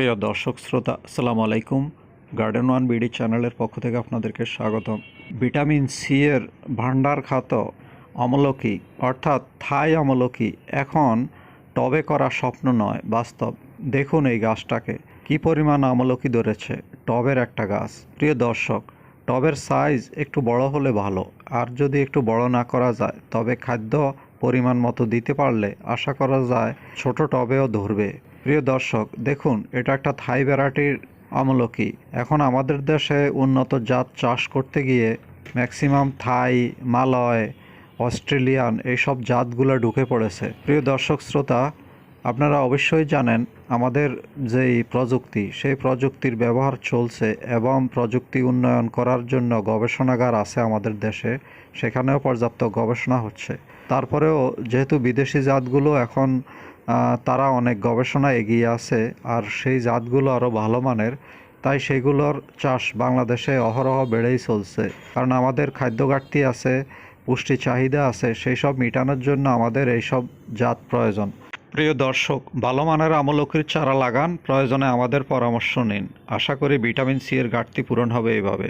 প্রিয় দর্শক শ্রোতা, আসসালামু আলাইকুম। গার্ডেন ওয়ান বিডি চ্যানেলের পক্ষ থেকে আপনাদেরকে স্বাগতম। ভিটামিন সি এর ভাণ্ডার খাত অমলকি, অর্থাৎ থাই অমলকি, এখন টবে করা স্বপ্ন নয়, বাস্তব। দেখুন এই গাছটাকে, কি পরিমাণ আমলকি ধরেছে, টবের একটা গাছ। প্রিয় দর্শক, টবের সাইজ একটু বড় হলে ভালো, আর যদি একটু বড় না করা যায়, তবে খাদ্য পরিমাণ মতো দিতে পারলে আশা করা যায় ছোট টবেও ধরবে। প্রিয় দর্শক, দেখুন, এটা একটা থাই ভ্যারাইটির আমলকি। এখন আমাদের দেশে উন্নত জাত চাষ করতে গিয়ে ম্যাক্সিমাম থাই, মালয়, অস্ট্রেলিয়ান এইসব জাতগুলো ঢুকে পড়েছে। প্রিয় দর্শক, শ্রোতা, আপনারা অবশ্যই জানেন আমাদের যেই প্রযুক্তি, সেই প্রযুক্তির ব্যবহার চলছে এবং প্রযুক্তি উন্নয়ন করার জন্য গবেষণাগার আছে আমাদের দেশে, সেখানেও পর্যাপ্ত গবেষণা হচ্ছে। তারপরেও যেহেতু বিদেশি জাতগুলো এখন তারা অনেক গবেষণা এগিয়ে আছে আর সেই জাতগুলো আরও ভালো মানের, তাই সেগুলোর চাষ বাংলাদেশে অহরহ বেড়েই চলছে। কারণ আমাদের খাদ্য ঘাটতি আছে, পুষ্টি চাহিদা আছে সেই সব মেটানোর জন্য আমাদের এইসব জাত প্রয়োজন। প্রিয় দর্শক, ভালো মানের আমলকির চারা লাগান, প্রয়োজনে আমাদের পরামর্শ নিন। আশা করি ভিটামিন সি এর ঘাটতি পূরণ হবে এভাবে